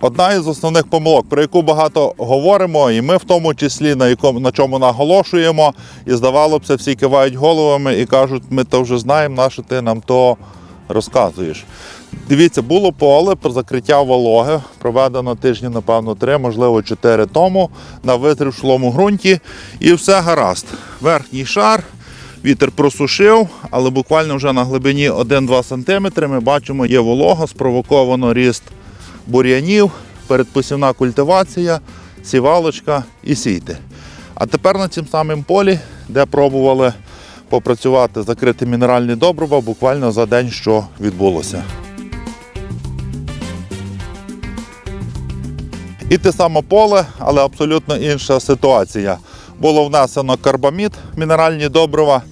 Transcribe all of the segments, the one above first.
Одна із основних помилок, про яку багато говоримо, і ми в тому числі на якому на чому наголошуємо, і здавало б, всі кивають головами і кажуть, ми то вже знаємо, на що ти нам то розказуєш. Дивіться, було поле про закриття вологи, проведено тижні, напевно, три, можливо, чотири тому на витрившлому ґрунті, і все гаразд. Верхній шар, вітер просушив, але буквально вже на глибині 1-2 см ми бачимо, є волога, спровоковано ріст бур'янів, передпосівна культивація, сівалочка і сійти. А тепер на цім самим полі, де пробували попрацювати закрити мінеральні добрива, буквально за день, що відбулося. І те саме поле, але абсолютно інша ситуація. Було внесено карбамід, мінеральні добрива,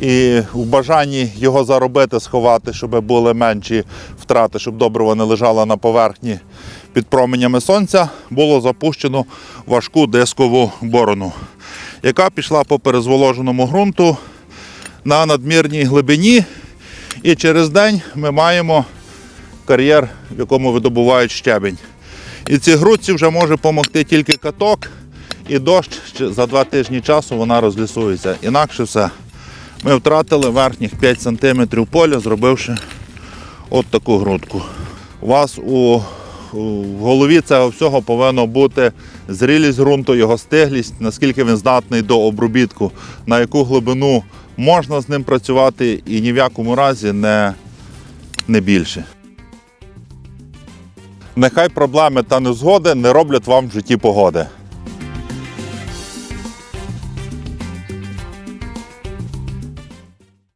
і в бажанні його заробити, сховати, щоб були менші втрати, щоб добриво не лежало на поверхні під променями сонця, було запущено важку дискову борону, яка пішла по перезволоженому ґрунту на надмірній глибині. І через день ми маємо кар'єр, в якому видобувають щебень. І цій грудці вже може допомогти тільки каток і дощ. За два тижні часу вона розлісується. Інакше все. Ми втратили верхніх 5 см поля, зробивши от таку грудку. У вас у, в голові цього всього повинно бути зрілість ґрунту, його стиглість, наскільки він здатний до обробітку, на яку глибину можна з ним працювати і ні в якому разі не, не більше. Нехай проблеми та незгоди не роблять вам в житті погоди.